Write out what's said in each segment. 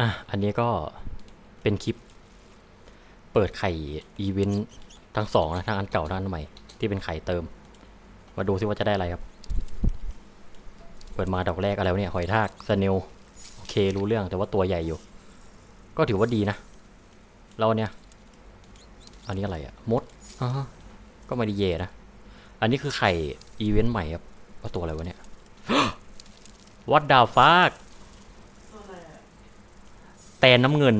อะ อันนี้ก็เป็นคลิป เปิดไข่อีเวนต์ทั้งสองนะทั้งอันเก่าทั้งอันใหม่ ที่เป็นไข่เติม มาดูซิว่าจะได้อะไรครับ เปิดมาดอกแรกอะไรวะเนี่ย หอยทากสเนลโอเครู้เรื่องแต่ว่าตัวใหญ่อยู่ ก็ถือว่าดีนะ เราเนี่ย อันนี้อะไรอะมดอ่าฮะก็ไม่ด้เย่นะ อันนี้คือไข่อีเวนต์ใหม่ครับว่าตัวอะไรวะเนี่ยวัดดาวฟาก ตนน้ำเงิน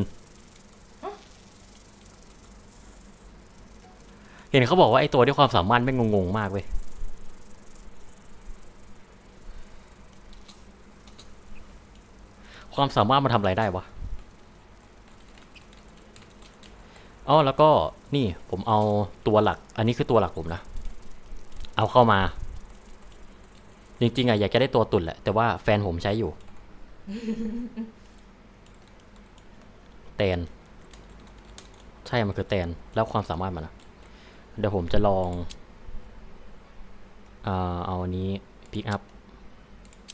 เห็นเขาบอกว่าไอ้ตัวที่ความสามารถไม่งงงๆมากเว้ยความสามารถมันทำอะไรได้วะอ๋อแล้วก็นี่ผมเอาตัวหลัก อันนี้คือตัวหลักผมนะ เอาเข้ามา จริงๆอะอยากจะได้ตัวตุ่นแหละ แต่ว่าแฟนผมใช้อยู่ แตน ใช่ มันคือแตน แล้วความสามารถมันนะเดี๋ยวผมจะลองเอ่อเอาอันนี้พิกอัพ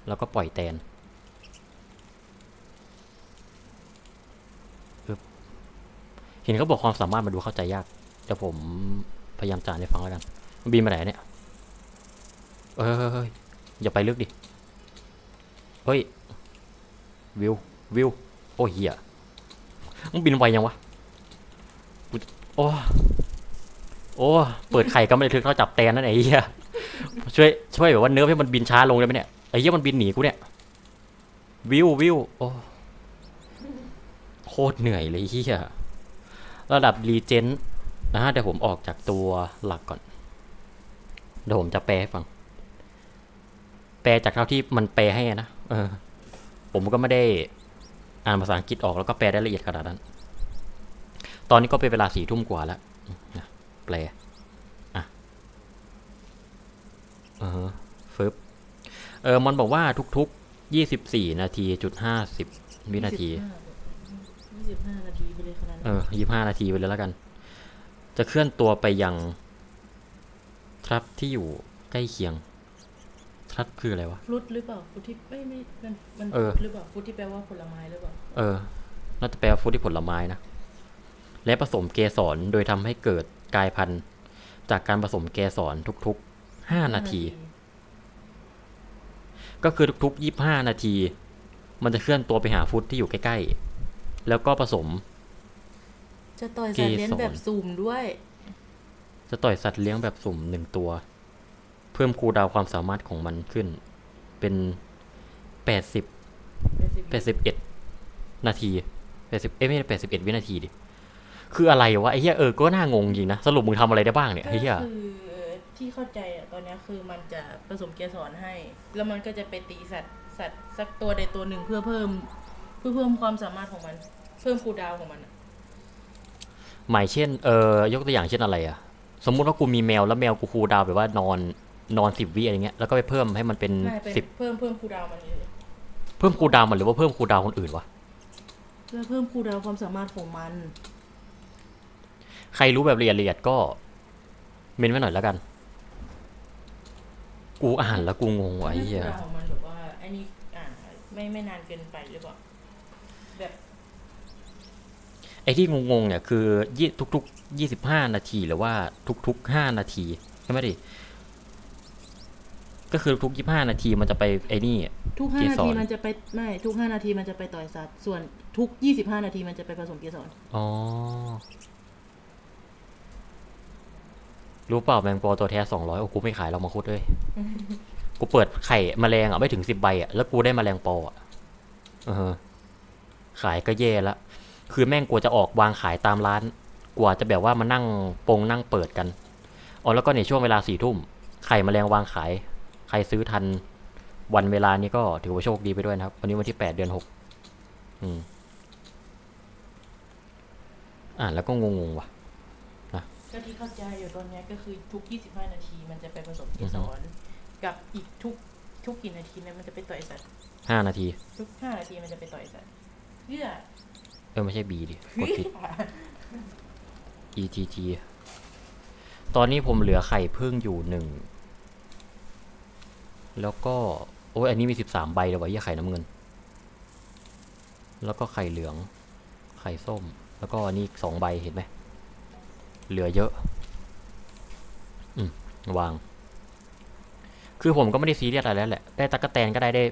แล้วก็ปล่อยแตนเห็นเขาบอกความสามารถมันดูเข้าใจยากเดี๋ยวผมพยายามจานให้ฟังแล้วกันมันบินมาไหนเนี่ยเฮ้ยเฮ้ยเฮ้ย อย่าไปลึกดิ เฮ้ย วิว วิว โอ้ยเหี้ย มึงบินไวยังวะโอ้โอ้ เปิดไข่ก็ไม่ได้ถึงเท่าจับแตนนั่นไอ้เหี้ยช่วยช่วยแบบว่าเนื้อให้มันบินช้าลงได้ไหมเนี่ยไอ้เหี้ยมันบินหนีกูเนี่ยวิววิวโอ้โคตรเหนื่อยเลยเหี้ยระดับรีเจนนะฮะเดี๋ยวผมออกจากตัวหลักก่อน เดี๋ยวผมจะแปลให้ฟัง แปลจากเท่าที่มันแปลให้นะเออ ผมก็ไม่ได้ อ่านภาษาอังกฤษออกแล้วก็แปลได้ละเอียดขนาดนั้น ตอนนี้ก็เป็นเวลาสี่ทุ่มกว่าแล้วนะแปลอะเออฟึบเออมันบอกว่าทุกๆยี่สิบสี่นาทีจุดห้าสิบวินาทียี่สิบห้านาทีไปเลยขนาดเอนั้นอยี่ห้านาทีไปเลยแล้วกัน จะเคลื่อนตัวไปยังทรัพที่อยู่ใกล้เคียง ทรัพคืออะไรวะฟรุตหรือเปล่าฟรุตที่ไม่ไม่มันมันเออหรือเปล่าฟรุตที่แปลว่าผลไม้หรือเปล่าเออ น่าจะแปลว่าฟรุตที่ผลไม้นะ และผสมเกสรโดยทำให้เกิดกลายพันธุ์ จากการผสมเกสรทุกๆห้านาที ก็คือทุกๆยี่ห้านาที มันจะเคลื่อนตัวไปหาฟุตที่อยู่ใกล้ๆ แล้วก็ผสม จะต่อยสัตว์เลี้ยงเกสรแบบสุ่มด้วย จะต่อยสัตว์เลี้ยงแบบสุ่มหนึ่งตัว เพิ่มคูลดาวน์ความสามารถของมันขึ้น เป็นแปดสิบแปดสิบเอ็ดนาทีแปดสิบเอ้ยไม่ใช่แปดสิบเอ็ดวินาทีดิ คืออะไรวะไอ้เหี้ยเออ ก็น่างงจริงนะ สรุปมึงทำอะไรได้บ้างเนี่ยก็ไอ้เหี้ยคือที่เข้าใจอะตอนเนี้ยคือมันจะผสมเกสรให้ แล้วมันก็จะไปตีสัตว์สัตว์สักตัวใดตัวหนึ่งเพื่อเพิ่ม เพื่อเพิ่มความสามารถของมัน เพิ่มคูลดาวน์ของมันอะหมายเช่น เออยกตัวอย่างเช่นอะไรอะสมมุติว่ากูมีแมวแล้วแมวกูคูลดาวน์แบบว่านอน นอนสิบวิอะไรเงี้ยแล้วก็ไปเพิ่มให้มันเป็นไม่เป็นสิบเพิ่มเพิ่มคูลดาวน์มันเลยเพิ่มคูลดาวน์มันหรือว่าเพิ่มคูลดาวน์คนอื่นวะเพื่อเพิ่มคูลดาวน์ความสามารถของมัน ใครรู้แบบละเอียดละเอียดก็เมนไว้หน่อยแล้วกัน กูอ่านแล้วกูงงว่ะไอ้เหี้ย คูลดาวน์ของมันแบบว่าไอ้นี่อ่านไม่ไม่นานเกินไปหรือเปล่าแบบไอ้ที่งงๆเนี่ยคือยี่ทุกๆยี่สิบห้านาทีหรือว่าทุกๆห้านาทีใช่ไหมดิ ก็คือทุกยี่ห้านาทีมันจะไปไอ้นี่ ทุกห้าเกนาสร ทีมันจะไปไม่ทุกห้านาทีมันจะไปต่อยสัตว์ส่วนทุกยี่สิบห้านาทีมันจะไปผสมเกสรอ๋อ รู้เปล่าแมงปอตัวแท้สองร้อยโอ้กูไม่ขายเรามาคุดเลย กูเปิดไข่แมลงอะ ไม่ถึงสิบใบอะ แล้วกูได้แมลงปออะเออขายก็แย่ละ คือแม่งกลัวจะออกวางขายตามร้าน กว่าจะแบบว่ามานั่งปงนั่งเปิดกัน อ๋อแล้วก็ในช่วงเวลาสี่ทุ่ม ไข่แมลงวางขาย ใครซื้อทันวันเวลานี้ก็ถือว่าโชคดีไปด้วยนะครับ วันนี้วันที่แปดเดือนหกอืมอ่านแล้วก็งงๆว่ะก็ที่เข้าใจอยู่ตอนเนี้ยก็คือทุกยี่สิบห้านาทีมันจะไปผสมเกสรกับอีกทุกทุกกี่นาทีเนี่ยมันจะไปต่อยสัตว์ห้านาที ทุกห้านาทีมันจะไปต่อยสัตว์เพื่อเออไม่ใช่ B ดิกดผิด E T T ตอนนี้ผมเหลือไข่พึ่งอยู่หนึ่ง แล้วก็ โอ้ยอันนี้มีสิบสามใบเลยวะยี่ไข่น้ำเงิน แล้วก็ไข่เหลือง ไข่ส้ม แล้วก็อันนี่สองใบเห็นไหม เหลือเยอะ อืม วาง คือผมก็ไม่ได้ซีเรียสอะไรแล้วแหละ ได้ตะกแตนก็ได้ได้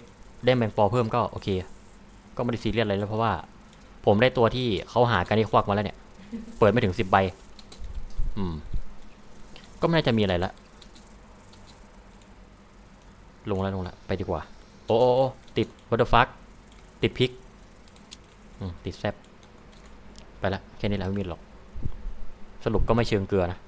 ได้แมงปอเพิ่มก็โอเค ก็ไม่ได้ซีเรียสอะไรแล้วเพราะว่า ผมได้ตัวที่เขาหากันที่ควักมาแล้วเนี่ย เปิดไม่ถึงสิบใบ อืม ก็ไม่น่าจะมีอะไรละ ลงแล้วลงแล้วไปดีกว่า โอ้โอ้โอ้ติดวัตฟักติดพริกอืมติดแซบไปละแค่นี้แหละไม่มีหรอก สรุปก็ไม่เชิงเกลือนะ